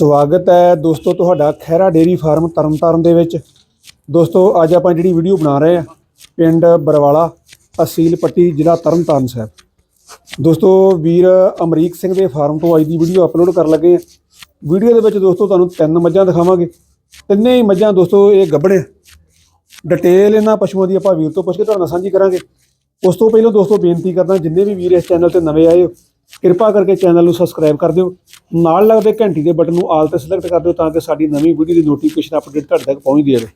ਸਵਾਗਤ ਹੈ ਦੋਸਤੋ ਤੁਹਾਡਾ ਖਹਿਰਾ ਡੇਰੀ ਫਾਰਮ ਤਰਨਤਾਰਨ ਦੇ ਵਿੱਚ। ਦੋਸਤੋ, ਅੱਜ ਆਪਾਂ ਜਿਹੜੀ ਵੀਡੀਓ ਬਣਾ ਰਹੇ ਹਾਂ, ਪਿੰਡ ਬਰਵਾਲਾ ਤਹਿਸੀਲ ਪੱਟੀ, ਜ਼ਿਲ੍ਹਾ ਤਰਨਤਾਰਨ ਸਾਹਿਬ। ਦੋਸਤੋ, ਵੀਰ ਅਮਰੀਕ ਸਿੰਘ ਦੇ ਫਾਰਮ ਤੋਂ ਅੱਜ ਦੀ ਵੀਡੀਓ ਅਪਲੋਡ ਕਰਨ ਲੱਗੇ ਹਾਂ। ਵੀਡੀਓ ਦੇ ਵਿੱਚ ਦੋਸਤੋ ਤੁਹਾਨੂੰ ਤਿੰਨ ਮੱਝਾਂ ਦਿਖਾਵਾਂਗੇ। ਤਿੰਨੇ ਹੀ ਮੱਝਾਂ ਦੋਸਤੋ ਇਹ ਗੱਭਣੇ ਡਿਟੇਲ ਇਹਨਾਂ ਪਸ਼ੂਆਂ ਦੀ ਆਪਾਂ ਵੀਰ ਤੋਂ ਪੁੱਛ ਕੇ ਤੁਹਾਡੇ ਨਾਲ ਸਾਂਝੀ ਕਰਾਂਗੇ। ਉਸ ਤੋਂ ਪਹਿਲਾਂ ਦੋਸਤੋ ਬੇਨਤੀ ਕਰਦਾ, ਜਿੰਨੇ ਵੀ ਵੀਰ ਇਸ ਚੈਨਲ ਤੇ ਨਵੇਂ ਆਏ ਹੋ, ਕਿਰਪਾ ਕਰਕੇ ਚੈਨਲ ਨੂੰ ਸਬਸਕ੍ਰਾਈਬ ਕਰ ਦਿਓ। ਨਾਲ ਲੱਗਦੇ ਘੰਟੀ ਦੇ ਬਟਨ ਨੂੰ ਆਲ ਤੇ ਸਿਲੈਕਟ ਕਰ ਦਿਓ ਤਾਂ ਕਿ ਸਾਡੀ ਨਵੀਂ ਵੀਡੀਓ ਦੀ ਨੋਟੀਫਿਕੇਸ਼ਨ ਅਪਡੇਟ ਤੁਹਾਡੇ ਤੱਕ ਪਹੁੰਚਦੀ ਰਹੇ।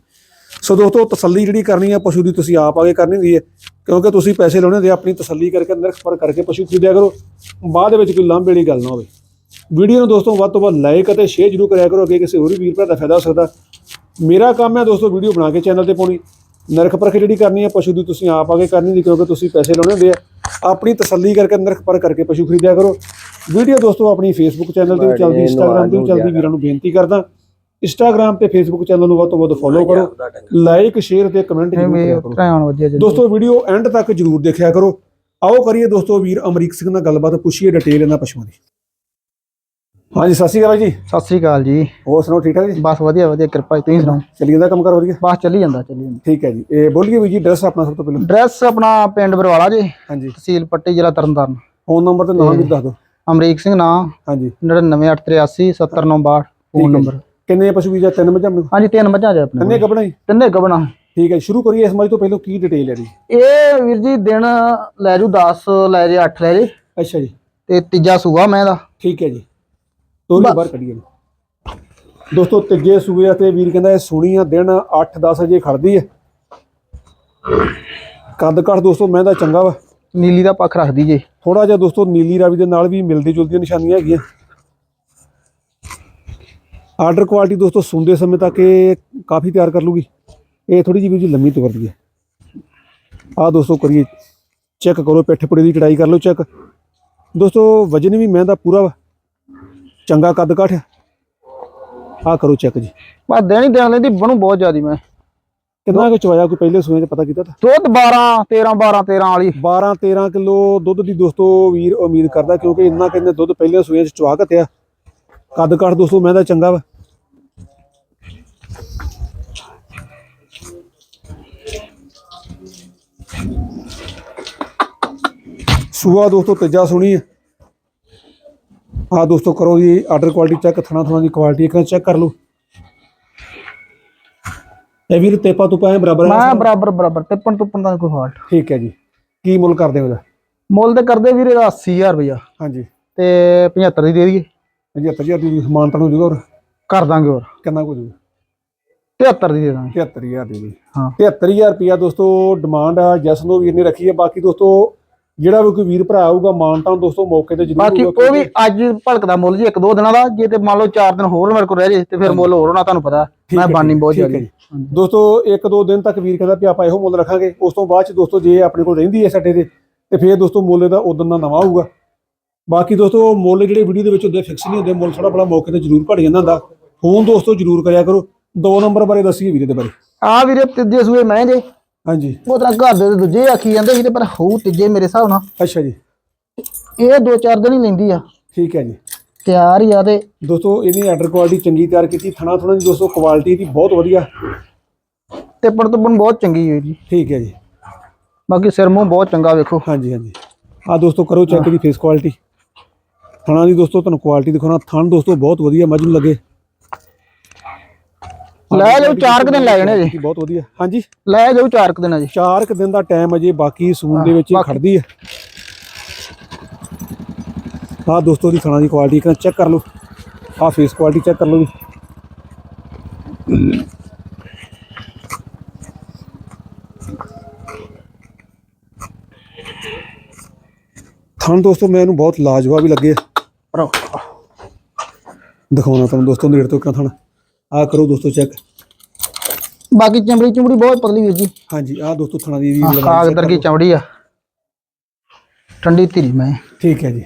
ਸੋ ਦੋਸਤੋ, ਤਸੱਲੀ ਜਿਹੜੀ ਕਰਨੀ ਹੈ ਪਸ਼ੂ ਦੀ ਤੁਸੀਂ ਆਪ ਆਗੇ ਕਰਨੀ ਹੁੰਦੀ ਹੈ, ਕਿਉਂਕਿ ਤੁਸੀਂ ਪੈਸੇ ਲਾਉਣੇ ਦੇ ਆਪਣੀ ਤਸੱਲੀ ਕਰਕੇ ਨਿਰਖ ਪਰ ਕਰਕੇ ਪਸ਼ੂ ਖਰੀਦਿਆ ਕਰੋ। ਬਾਅਦ ਦੇ ਵਿੱਚ ਕੋਈ ਲੰਬੇ ਵਾਲੀ ਗੱਲ ਨਾ ਹੋਵੇ। ਵੀਡੀਓ ਨੂੰ ਦੋਸਤੋ, ਵੱਧ ਤੋਂ ਵੱਧ ਲਾਈਕ ਅਤੇ ਸ਼ੇਅਰ ਜ਼ਰੂਰ ਕਰਿਆ ਕਰੋ, ਅੱਗੇ ਕਿਸੇ ਹੋਰ ਵੀ ਵੀਰ ਭਰਾ ਦਾ ਫਾਇਦਾ ਹੋ ਸਕਦਾ। ਮੇਰਾ ਕੰਮ ਹੈ ਦੋਸਤੋ, ਵੀਡੀਓ ਬਣਾ ਕੇ ਚੈਨਲ ਤੇ ਪਾਉਣੀ। ਨਰਖ ਪਰਖ ਜਿਹੜੀ ਕਰਨੀ ਹੈ ਪਸ਼ੂ ਦੀ ਤੁਸੀਂ ਆਪ ਆਗੇ ਕਰਨੀ ਦੀ ਕਿਉਂਕਿ ਤੁਸੀਂ ਪੈਸੇ ਲਾਉਣੇ ਹੁੰਦੇ ਆ। ਆਪਣੀ ਤਸੱਲੀ ਕਰਕੇ ਨਰਖ ਪਰ ਕਰਕੇ ਪਸ਼ੂ ਖਰੀਦਿਆ ਕਰੋ। ਵੀਡੀਓ ਦੋਸਤੋ ਆਪਣੀ ਫੇਸਬੁੱਕ ਚੈਨਲ ਤੇ ਵੀ ਚੱਲਦੀ ਇੰਸਟਾਗ੍ਰam ਤੇ ਵੀ ਚੱਲਦੀ ਵੀਰਾਂ ਨੂੰ ਬੇਨਤੀ ਕਰਦਾ। ਇੰਸਟਾਗ੍ਰam ਤੇ ਫੇਸਬੁੱਕ ਚੈਨਲ ਨੂੰ ਵੱਧ ਤੋਂ ਵੱਧ ਫੋਲੋ ਕਰੋ। ਲਾਈਕ ਸ਼ੇਅਰ ਤੇ ਕਮੈਂਟ ਜ਼ਰੂਰ ਕਰਿਆ ਕਰੋ। ਦੋਸਤੋ ਵੀਡੀਓ ਐਂਡ ਤੱਕ ਜਰੂਰ ਦੇਖਿਆ ਕਰੋ। ਆਓ ਕਰੀਏ ਦੋਸਤੋ ਵੀਰ ਅਮਰੀਕ ਸਿੰਘ ਨਾਲ ਗੱਲਬਾਤ ਪੁੱਛੀਏ ਡਿਟੇਲ ਇਹਨਾਂ ਪਸ਼ੂਆਂ ਦੀ। ਹਾਂਜੀ ਸਤਿ ਸ਼੍ਰੀ ਅਕਾਲ ਜੀ। ਸਤਿ ਸ੍ਰੀ ਅਕਾਲ ਜੀ। ਹੋਰ ਸੁਣਾਓ ਠੀਕ ਠਾਕ ਜੀ? ਬਸ ਵਧੀਆ ਵਧੀਆ ਕਿਰਪਾ ਜੀ ਤੁਸੀਂ ਸੁਣਾਓ? ਚੱਲੀ ਜਾਂਦਾ ਕੰਮ ਕਰ ਵਧੀਆ? ਬਸ ਚੱਲੀ ਜਾਂਦਾ ਚੱਲੀ ਜਾਂਦਾ। ਠੀਕ ਹੈ ਜੀ। ਇਹ ਬੋਲੀਏ ਵੀ ਜੀ ਐਡਰੈਸ ਆਪਣਾ ਸਭ ਤੋਂ ਪਹਿਲਾਂ। ਡਰੈਸ ਆਪਣਾ ਪਿੰਡ ਬਰਵਾਲਾ ਜੀ। ਹਾਂਜੀ। ਤਹਿਸੀਲ ਪੱਟੀ ਜ਼ਿਲ੍ਹਾ ਤਰਨਤਾਰਨ। ਫੋਨ ਨੰਬਰ ਤੇ ਨਾਮ ਵੀ ਦੱਸ ਦਿਓ। ਅਮਰੀਕ ਸਿੰਘ ਨਾਂ ਹਾਂਜੀ। 99883 70962 ਫੋਨ ਨੰਬਰ। ਕਿੰਨੇ ਪਸ਼ੂ ਵੀ ਜਾਂ ਤਿੰਨ ਮੱਝਾਂ ਆਪਣੇ ਹਾਂਜੀ ਤਿੰਨ ਮੱਝਾਂ ਜੀ ਆਪਣੇ ਕਿੰਨੇ ਗੱਬਣਾ ਜੀ? ਤਿੰਨੇ ਗਬਣਾ। ਠੀਕ ਹੈ ਸ਼ੁਰੂ ਕਰੀਏ ਇਸ ਮੱਝ ਤੋਂ ਪਹਿਲਾਂ ਕੀ ਡਿਟੇਲ ਹੈ ਜੀ? ਇਹ ਵੀਰ ਜੀ ਦਿਨ ਲੈ ਜੂ 10 ਲੈ ਜੇ 8 ਲੈ ਜੇ। ਅੱਛਾ ਜੀ। ਤੇ ਤੀਜਾ ਸੂਆ ਮੈਂ ਦਾ ਠੀਕ ਹੈ ਜੀ। ਤੋਰੀ ਬਾਹਰ ਕੱਢੀਏ ਦੋਸਤੋ ਤੀਜੇ ਸੂਏ ਤੇ ਵੀਰ ਕਹਿੰਦਾ ਇਹ ਸੋਹਣੀ ਆ ਦਿਨ 8-10 ਅਜੇ ਖੜਦੀ ਹੈ। ਕੱਦ ਕੱਟ ਦੋਸਤੋ ਮੈਂ ਦਾ ਚੰਗਾ ਵਾ। ਨੀਲੀ ਦਾ ਪੱਖ ਰੱਖਦੀ ਜੇ। ਥੋੜਾ ਜਿਹਾ ਦੋਸਤੋ ਨੀਲੀ ਰਾਵੀ ਦੇ ਨਾਲ ਵੀ ਮਿਲਦੀ ਜੁਲਦੀਆਂ ਨਿਸ਼ਾਨੀਆਂ ਹੈਗੀਆਂ। ਆਰਡਰ ਕੁਆਲਿਟੀ ਦੋਸਤੋ ਸੁਣਦੇ ਸਮੇਂ ਤੱਕ ਇਹ ਕਾਫੀ ਤਿਆਰ ਕਰ ਲੂਗੀ। ਇਹ ਥੋੜੀ ਜਿਹੀ ਵੀ ਜੀ ਲੰਮੀ ਤੁਰਦੀ ਹੈ। ਆਹ ਦੋਸਤੋ ਕਰੀਏ ਚੈੱਕ ਕਰੋ ਪਿੱਠ ਪੁੜੇ ਦੀ ਚੜਾਈ ਕਰ ਲਓ ਚੈੱਕ ਦੋਸਤੋ ਵਜਨ ਵੀ ਮੈਂ ਦਾ ਪੂਰਾ ਚੰਗਾ ਕੱਦ ਕਾਠ ਆਹ ਕਰੋ ਚੈੱਕ ਜੀ। ਦਿਨ ਹੀ ਦਿਨ ਲੈਂਦੀ ਬਣੂ ਬਹੁਤ ਜ਼ਿਆਦੀ ਮੈਂ। ਕਿੰਨਾ ਕੁ ਚਵਾਇਆ ਕੋਈ ਪਹਿਲੇ ਸੂਏ 'ਚ ਪਤਾ ਕੀਤਾ ਤਾਂ? ਦੁੱਧ 12 13 12 13 ਵਾਲੀ। 12 13 ਕਿਲੋ ਦੁੱਧ ਦੀ ਦੋਸਤੋ ਵੀਰ ਉਮੀਦ ਕਰਦਾ ਕਿਉਂਕਿ ਇੰਨਾ ਕਹਿੰਦੇ ਦੁੱਧ ਪਹਿਲੇ ਸੂਏ 'ਚ ਚਵਾ ਘਤਿਆ ਕੱਦ ਕਾਠ ਦੋਸਤੋ ਮੈਂ ਦਾ ਚੰਗਾ ਵਾ। ਸੂਆ ਦੋਸਤੋ ਤੀਜਾ ਸੁਣੀ ਹੈ ਆ ਦੋਸਤੋ ਕਰੋ ਜੀ ਆਰਡਰ ਕੁਆਲਿਟੀ ਚੈੱਕ ਥਣਾ ਥਣਾ ਦੀ ਕੁਆਲਿਟੀ ਇੱਕ ਚੈੱਕ ਕਰ ਲਓ। ਇਹ ਵੀਰ ਤੇਪਾ ਤੁਪਾ ਹੈ ਬਰਾਬਰ ਹੈ ਮੈਂ ਬਰਾਬਰ ਬਰਾਬਰ। ਟਿੱਪਣ ਟੁੱਪਣ ਦਾ ਕੋਈ ਫਾਲਟ ਠੀਕ ਹੈ ਜੀ। ਕੀ ਮੁੱਲ ਕਰਦੇ ਹੋ ਉਹਦਾ ਮੁੱਲ ਤੇ ਕਰਦੇ ਵੀਰੇ ਇਹਦਾ 80000 ਰੁਪਇਆ। ਹਾਂਜੀ। ਤੇ 75 ਦੀ ਦੇ ਦਈਏ। 75000 ਦੀ ਸਮਾਨਤਾ ਨੂੰ ਜੂਗਾ ਹੋਰ? ਕਰ ਦਾਂਗੇ ਹੋਰ। ਕਿੰਨਾ ਕੁ ਜੂਗਾ 73 ਦੀ ਦੇ ਦਾਂਗੇ। 73000 ਦੀ ਜੀ ਹਾਂ। 73000 ਰੁਪਿਆ ਦੋਸਤੋ ਡਿਮਾਂਡ ਆ ਜਸਨੋ ਵੀਰ ਨੇ ਰੱਖੀ ਹੈ ਬਾਕੀ ਦੋਸਤੋ ਜਿਹੜਾ ਵੀ ਕੋਈ ਵੀਰ ਭਰਾ ਆਊਗਾ ਮਾਨਤਾ ਦੋਸਤੋ ਮੌਕੇ ਤੇ ਜ਼ਰੂਰ ਬਾਕੀ ਉਹ ਵੀ ਅੱਜ ਭਲਕਦਾ ਮੁੱਲ ਜੀ ਇੱਕ ਦੋ ਦਿਨਾਂ ਦਾ ਜੇ ਤੇ ਮੰਨ ਲਓ 4 ਦਿਨ ਹੋਰ ਮੇਰੇ ਕੋਲ ਰਹਿ ਜੇ ਤੇ ਫਿਰ ਮੁੱਲ ਹੋਰ ਹੋਣਾ ਤੁਹਾਨੂੰ ਪਤਾ ਮੈਂ ਬਾਨੀ ਬਹੁਤ ਜ਼ਿਆਦਾ। ਦੋਸਤੋ ਇੱਕ ਦੋ ਦਿਨ ਤੱਕ ਵੀਰ ਕਹਿੰਦਾ ਵੀ ਆਪਾਂ ਇਹੋ ਮੁੱਲ ਰੱਖਾਂਗੇ ਉਸ ਤੋਂ ਬਾਅਦ ਚ ਦੋਸਤੋ ਜੇ ਆਪਣੇ ਕੋਲ ਰਹਿੰਦੀ ਹੈ ਸਾਡੇ ਦੇ ਤੇ ਫਿਰ ਦੋਸਤੋ ਮੁੱਲ ਦਾ ਉਦੋਂ ਦਾ ਨਵਾਂ ਹੋਊਗਾ ਬਾਕੀ ਦੋਸਤੋ ਮੁੱਲ ਜਿਹੜੇ ਵੀਡੀਓ ਦੇ ਵਿੱਚ ਹੁੰਦੇ ਫਿਕਸ ਨਹੀਂ ਹੁੰਦੇ ਮੁੱਲ ਥੋੜਾ ਬੜਾ ਮੌਕੇ ਤੇ ਜ਼ਰੂਰ ਘਟ ਜਾਂਦਾ ਹੁੰਦਾ। ਫੋਨ ਦੋਸਤੋ ਜ਼ਰੂਰ ਕਰਿਆ ਕਰੋ। ਦੋ ਨੰਬਰ ਬਾਰੇ ਦੱਸੀਏ ਵੀਰੇ ਦੇ ਬਾਰੇ। ਆ ਵੀਰੇ ਤੀਜੇ ਸੂਏ ਮੈਂ ਜੇ ਹਾਂਜੀ। ਉਹ ਤਾਂ ਘਰ ਦੇ ਦੂਜੇ ਆਖੀ ਜਾਂਦੇ ਸੀ ਤੇ ਪਰ ਹੋਊ ਤੀਜੇ ਮੇਰੇ ਹਿਸਾਬ ਨਾਲ। ਅੱਛਾ ਜੀ। ਇਹ ਦੋ ਚਾਰ ਦਿਨ ਹੀ ਲੈਂਦੀ ਆ। ਠੀਕ ਹੈ ਜੀ। ਤਿਆਰ ਹੀ ਆ ਤੇ ਦੋਸਤੋ ਇਹਦੀ ਆਰਡਰ ਕੁਆਲਿਟੀ ਚੰਗੀ ਤਿਆਰ ਕੀਤੀ। ਥਣਾ ਥਣਾ ਦੀ ਦੋਸਤੋ ਕੁਆਲਿਟੀ ਦੀ ਬਹੁਤ ਵਧੀਆ। ਟਿੱਪਣ ਟੁੱਪਣ ਬਹੁਤ ਚੰਗੀ ਹੋਈ ਜੀ। ਠੀਕ ਹੈ ਜੀ। ਬਾਕੀ ਸਿਰ ਮੂੰਹ ਬਹੁਤ ਚੰਗਾ ਵੇਖੋ। ਹਾਂਜੀ ਹਾਂਜੀ। ਆ ਦੋਸਤੋ ਕਰੋ ਚੈੱਕ ਦੀ ਫੇਸ ਕੁਆਲਿਟੀ ਥਣਾ ਦੀ ਦੋਸਤੋ ਤੁਹਾਨੂੰ ਕੁਆਲਿਟੀ ਦਿਖਾਉਣਾ। ਥਣ ਦੋਸਤੋ ਬਹੁਤ ਵਧੀਆ। ਮੱਝ ਨੂੰ ਲੱਗੇ। ਲੈ ਜਾਓ ਚਾਰ ਕੁ ਦਿਨ ਲੈ ਜਾਣੇ ਜੀ ਬਹੁਤ ਵਧੀਆ। ਹਾਂਜੀ? ਲੈ ਜਾਓ ਚਾਰ ਕੁ ਦਿਨ ਜੀ ਚਾਰ ਕੁ ਦਿਨ ਦਾ ਟਾਈਮ ਅਜੇ ਬਾਕੀ ਸੂਨ ਦੇ ਵਿੱਚ ਹੀ ਖੜਦੀ ਹੈ ਆ। ਦੋਸਤੋ ਦੀ ਥਣਾ ਦੀ ਕੁਆਲਿਟੀ ਇੱਕ ਚੈੱਕ ਕਰ ਲਓ। ਆ ਫੇਸ ਕੁਆਲਿਟੀ ਚੈੱਕ ਕਰ ਲਓ ਥਣ ਦੋਸਤੋ ਮੈਨੂੰ ਬਹੁਤ ਲਾਜਵਾਬ ਹੀ ਲੱਗੇ ਆ। ਦਿਖਾਉਣਾ ਤੁਹਾਨੂੰ ਦੋਸਤੋ ਨੇੜੇ ਤੋਂ ਕਿਉਂ ਥਣ। ਆ ਕਰੋ ਦੋਸਤੋ ਚੈੱਕ। ਬਾਕੀ ਚਮੜੀ ਚਮੜੀ ਬਹੁਤ ਪਤਲੀ ਵੀਰ ਜੀ। ਹਾਂਜੀ ਆ ਦੋਸਤੋ ਥਣਾ ਦੀ ਵੀ ਆਹ ਕਾਗ ਦਰਗੀ ਚਮੜੀ ਆ। ਠੰਡੀ ਧੀਰੀ ਮੈਂ। ਠੀਕ ਹੈ ਜੀ।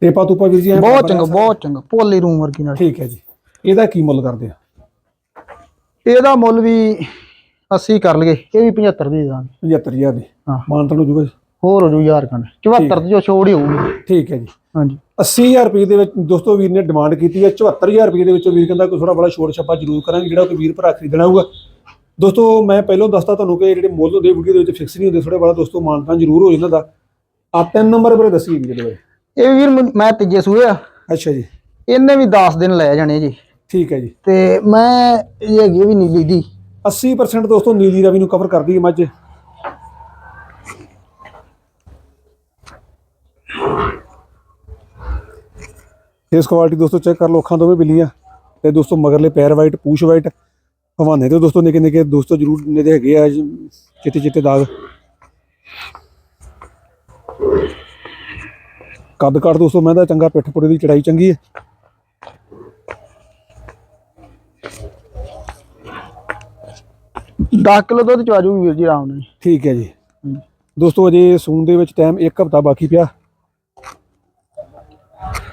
ਟੇਪਾ ਤੁਪਾ ਵੀਰ ਜੀ ਬਹੁਤ ਚੰਗਾ? ਬਹੁਤ ਚੰਗਾ। ਪੋਲੀ ਰੂਮ ਵਰਗੀ ਨਾਲ। ਠੀਕ ਹੈ ਜੀ। ਇਹਦਾ ਕੀ ਮੁੱਲ ਕਰਦੇ ਆ? ਇਹਦਾ ਮੁੱਲ ਵੀ 80 ਕਰ ਲਈਏ। ਇਹ ਵੀ 75 ਦੀ ਦੇ ਦਾਂਗੇ 75000 ਦੀ। ਹਾਂ। ਮਾਨਤਾ ਨੂੰ ਜੂਗਾ ਹੋਰ ਹੋ ਜੂ ਯਾਰ ਕਣ 74 ਤੇ ਜੋ ਛੋੜ ਹੀ ਹੋਊਗੀ। ਠੀਕ ਹੈ ਜੀ। ਹਾਂਜੀ। 80000 ਰੁਪਏ ਦੇ ਵਿੱਚ ਦੋਸਤੋ ਵੀਰ ਨੇ ਡਿਮਾਂਡ ਕੀਤੀ ਹੈ 74000 ਰੁਪਏ ਦੇ ਵਿੱਚ ਵੀਰ ਕਹਿੰਦਾ ਕੋਈ ਥੋੜਾ ਬੜਾ ਛੋੜ ਛੱਪਾ ਜ਼ਰੂਰ ਕਰਾਂਗੇ ਜਿਹੜਾ ਕੋਈ ਵੀਰ ਭਰਾ ਖਰੀਦਣਾ ਹੋਊਗਾ। ਦੋਸਤੋ ਮੈਂ ਪਹਿਲਾਂ ਦੱਸਤਾ ਤੁਹਾਨੂੰ ਕਿ ਜਿਹੜੇ ਮੁੱਲ ਹੁੰਦੇ ਵੀਡੀਓ ਦੇ ਵਿੱਚ ਫਿਕਸ ਨਹੀਂ ਹੁੰਦੇ ਥੋੜਾ ਬੜਾ ਦੋਸਤੋ ਮਾਨਤਾਂ ਜ਼ਰੂਰ ਹੋ ਜਾਂਦਾ। ਦਾ ਆ ਤਿੰਨ ਨੰਬਰ ਬਾਰੇ ਦੱਸੀਏ ਵੀਰ ਦੇ ਇਹ ਵੀਰ ਮ- ਤੀਜੇ ਸੂਏ ਆ। ਅੱਛਾ ਜੀ। ਇਹਨੇ ਵੀ 10 ਦਿਨ ਲੈ ਜਾਣੇ ਜੀ। ਠੀਕ ਹੈ ਜੀ। ਤੇ ਮੈਂ ਇਹ ਹੈਗੀ ਵੀ ਨੀਲੀ ਦੀ। 80% ਦੋਸਤੋ ਨੀਲੀ ਰਵੀ ਨੂੰ ਕਵਰ ਕਰਦੀ ਹੈ ਮੱਝ। ਇਸ ਕੁਆਲਿਟੀ ਦੋਸਤੋ ਚੈੱਕ ਕਰ ਲਓ ਅੱਖਾਂ ਦੋਵੇਂ ਬਿੱਲੀਆਂ। ਤੇ ਦੋਸਤੋ ਮਗਰਲੇ ਪੈਰ ਵਾਈਟ ਪੂਛ ਵਾਈਟ ਹਵਾਨੇ ਤੇ ਦੋਸਤੋ ਨਿੱਕੇ ਨਿੱਕੇ ਦੋਸਤੋ ਜ਼ਰੂਰ ਇਹਦੇ ਹੈਗੇ ਆ ਚਿੱਟੇ ਚਿੱਟੇ ਦਾਗ। ਕੱਦ ਕੱਟ ਦੋਸਤੋ ਮੈਂ ਦਾ ਚੰਗਾ ਪਿੱਠ ਪੁੜੇ ਦੀ ਚੜਾਈ ਚੰਗੀ ਹੈ ਦਸ ਕਿਲੋ ਦੁੱਧ ਚ ਆਜੂਗੀ ਵੀਰ ਜੀ ਆਰਾਮ ਨਾਲ। ਠੀਕ ਹੈ ਜੀ। ਦੋਸਤੋ ਅਜੇ ਸੂਣ ਦੇ ਵਿੱਚ ਟਾਈਮ ਇੱਕ ਹਫ਼ਤਾ ਬਾਕੀ ਪਿਆ।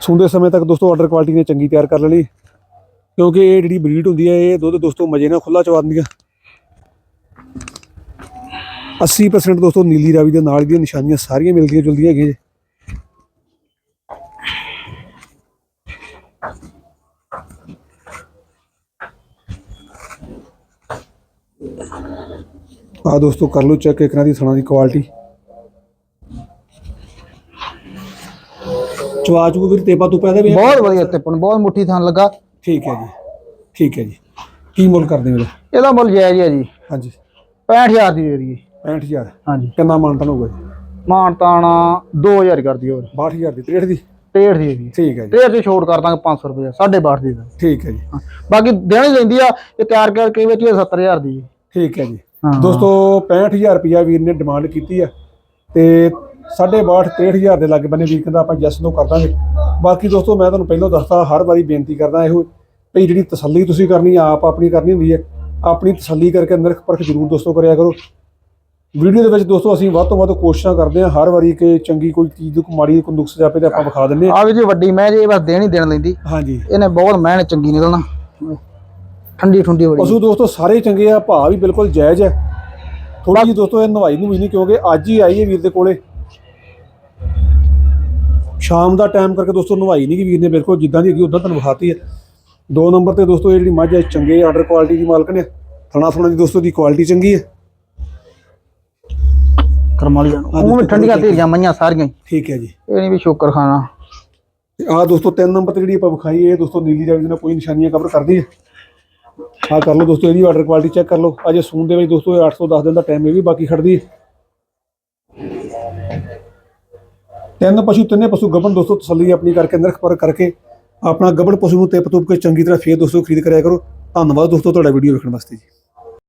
ਸੁਣਦੇ ਸਮੇਂ ਤੱਕ ਦੋਸਤੋ ਆਰਡਰ ਕੁਆਲਿਟੀ ਨੇ ਚੰਗੀ ਤਿਆਰ ਕਰ ਲੈਣੀ। ਕਿਉਂਕਿ ਇਹ ਜਿਹੜੀ ਬਰੀਡ ਹੁੰਦੀ ਹੈ, ਇਹ ਦੁੱਧ ਦੋਸਤੋ ਮਜੇ ਨਾਲ ਖੁੱਲਾ ਚਵਾ ਦਿੰਦੀਆਂ 80% ਦੋਸਤੋ ਨੀਲੀ ਰਾਵੀ ਦੇ ਨਾਲ ਦੀਆਂ ਨਿਸ਼ਾਨੀਆਂ ਸਾਰੀਆਂ ਮਿਲਦੀਆਂ ਜੁਲਦੀਆਂ ਹੈਗੀਆਂ ਜੀ। ਆ ਦੋਸਤੋ ਕਰ ਲਓ ਚੈੱਕ ਇੱਕ ਦੀ ਥਣਾ ਦੀ ਕੁਆਲਿਟੀ ਚਵਾ ਚੂ ਵੀਰ ਤੇਪਾ ਤੂੰ ਪੈਦਾ ਵੀ ਹੈ? ਬਹੁਤ ਵਧੀਆ ਤਿੱਪਣ ਬਹੁਤ ਮੁੱਠੀ ਥਾਂ ਲੱਗਾ। ਠੀਕ ਹੈ ਜੀ ਠੀਕ ਹੈ ਜੀ। ਕੀ ਮੁੱਲ ਕਰਦੇ ਹੋ ਇਹਦਾ? ਇਹਦਾ ਮੁੱਲ ਜਾਇਜ਼ ਹੈ ਜੀ। ਹਾਂਜੀ। 65000 ਦੀ ਦੇ ਦਈਏ। 65000 ਹਾਂਜੀ। ਕਿੰਨਾ ਮਾਨਤਨ ਹੋਊਗਾ ਜੀ? ਮਾਨ ਤਾਣਾ 2000 ਕਰ ਦਿਓ। ਹੋਰ 62000 ਦੀ 63 ਦੀ? 63 ਦੀ ਦੀ ਠੀਕ ਹੈ ਜੀ। 63 ਦੀ ਛੋੜ ਕਰ ਦਾਂਗੇ 500 ਰੁਪਏ 6.5 ਦੀ ਦਾ। ਠੀਕ ਹੈ ਜੀ। ਬਾਕੀ ਦੇਣੀ ਲੈਂਦੀ ਆ ਇਹ ਤਿਆਰ ਕਰਕੇ ਵਿੱਚ ਇਹ 70000 ਦੀ। ਜੀ। ਠੀਕ ਹੈ ਜੀ। ਹਾਂ। ਦੋਸਤੋ 65000 ਰੁਪਿਆ ਵੀਰ ਨੇ ਡਿਮਾਂਡ ਕੀਤੀ ਆ ਤੇ 62 63000 ਦੇ ਲਾਗੇ ਬੰਨੇ ਵੀਰ ਕਹਿੰਦਾ ਆਪਾਂ ਜੈਸ ਨੂੰ ਕਰ ਦਾਂਗੇ। ਬਾਕੀ ਦੋਸਤੋ ਮੈਂ ਤੁਹਾਨੂੰ ਪਹਿਲਾਂ ਦੱਸਤਾ ਹਰ ਵਾਰੀ ਬੇਨਤੀ ਕਰਦਾ ਇਹੋ ਭਈ ਜਿਹੜੀ ਤਸੱਲੀ ਤੁਸੀਂ ਕਰਨੀ ਆਪ ਆਪਣੀ ਕਰਨੀ ਹੁੰਦੀ ਹੈ। ਆਪਣੀ ਤਸੱਲੀ ਕਰਕੇ ਨਿਰਖ ਪਰਖ ਜ਼ਰੂਰ ਦੋਸਤੋ ਕਰਿਆ ਕਰੋ। ਵੀਡੀਓ ਦੇ ਵਿੱਚ ਦੋਸਤੋ ਅਸੀਂ ਵੱਧ ਤੋਂ ਵੱਧ ਕੋਸ਼ਿਸ਼ਾਂ ਕਰਦੇ ਹਾਂ ਹਰ ਵਾਰੀ ਕਿ ਚੰਗੀ ਕੋਈ ਚੀਜ਼ ਕੋਈ ਮਾੜੀ ਕੋਈ ਨੁਕਸ ਜਾਪੇ ਤੇ ਆਪਾਂ ਵਿਖਾ ਦਿੰਦੇ ਆ ਵੀ ਜੀ ਵੱਡੀ ਮੈਂ ਜੀ ਬਸ ਦੇਣੀ ਦੇਣ ਲੈਂਦੀ। ਹਾਂਜੀ। ਇਹਨੇ ਬਹੁਤ ਮਿਹਨ ਚੰਗੀ ਨਿਕਲਣਾ। ਠੰਡੀ ਠੁੰਡੀ ਬੜੀ ਪਸ਼ੂ ਦੋਸਤੋ ਸਾਰੇ ਚੰਗੇ ਆ ਭਾਅ ਵੀ ਬਿਲਕੁਲ ਜਾਇਜ਼ ਹੈ। ਥੋੜੀ ਜਿਹੀ ਦੋਸਤੋ ਇਹ ਨਵਾਈ ਨੂੰ ਵੀ ਨਹੀਂ ਕਿਉਂਕਿ ਅੱਜ ਹੀ ਆਈ ਹੈ ਵੀਰ ਦੇ ਕੋਲੇ। ਸ਼ਾਮ ਦਾ ਟਾਈਮ ਕਰਕੇ ਦੋਸਤੋ ਨਵਾਈ ਨਹੀਂ ਕਿ ਵੀਰ ਨੇ ਬਿਲਕੁਲ ਜਿੱਦਾਂ ਦੀ ਹੈਗੀ ਉਦਾਂ ਤੁਹਾਨੂੰ ਵਿਖਾਤੀ ਹੈ। ਦੋ ਨੰਬਰ ਤੇ ਦੋਸਤੋ ਇਹ ਜਿਹੜੀ ਮੱਝ ਹੈ ਚੰਗੇ ਆਰਡਰ ਕੁਆਲਿਟੀ ਦੀ ਮਾਲਕ ਨੇ। ਥਣਾ ਥਣਾ ਦੀ ਦੋਸਤੋ ਦੀ ਕੁਆਲਿਟੀ ਚੰਗੀ ਹੈ। ਕਰਮ ਵਾਲੀ ਜਾਨ ਹਾਂਜੀ, ਉਹ ਵੀ ਠੰਡੀਆਂ ਧੀਰੀਆਂ ਮਈਆਂ ਸਾਰੀਆਂ। ਠੀਕ ਹੈ ਜੀ। ਇਹ ਨਹੀਂ ਵੀ ਸ਼ੁਕਰ ਖਾਣਾ। ਆਹ ਦੋਸਤੋ ਤਿੰਨ ਨੰਬਰ ਤੇ ਜਿਹੜੀ ਆਪਾਂ ਵਿਖਾਈ ਇਹ ਦੋਸਤੋ ਨੀਲੀ ਰਾਵੀ ਦੇ ਨਾਲ ਕੋਈ ਨਿਸ਼ਾਨੀਆਂ ਕਵਰ ਕਰਦੀ ਹੈ। ਆਹ ਕਰ ਲਓ ਦੋਸਤੋ ਇਹਦੀ ਆਰਡਰ ਕੁਆਲਿਟੀ ਚੈੱਕ ਕਰ ਲਓ। ਅਜੇ ਸੂਨ ਦੇ ਵਿੱਚ ਦੋਸਤੋ ਇਹ 810 ਦਿਨ ਦਾ ਟਾਈਮ ਇਹ ਵੀ ਬਾਕੀ ਖੜਦੀ ਹੈ। ਤਿੰਨ ਪਸ਼ੂ, ਤਿੰਨੇ ਪਸ਼ੂ ਗੱਭਣ ਦੋਸਤੋ, ਤਸੱਲੀ ਆਪਣੀ ਕਰਕੇ ਨਰਖ ਪਰ ਕਰਕੇ, ਆਪਣਾ ਗੱਭਣ ਪਸ਼ੂ ਨੂੰ ਤਿਪ ਤੁਪ ਕੇ ਚੰਗੀ ਤਰ੍ਹਾਂ ਫੇਰ ਦੋਸਤੋ ਖਰੀਦ ਕਰਿਆ ਕਰੋ। ਧੰਨਵਾਦ ਦੋਸਤੋ, ਤੁਹਾਡਾ ਵੀਡੀਓ ਵੇਖਣ ਵਾਸਤੇ ਜੀ।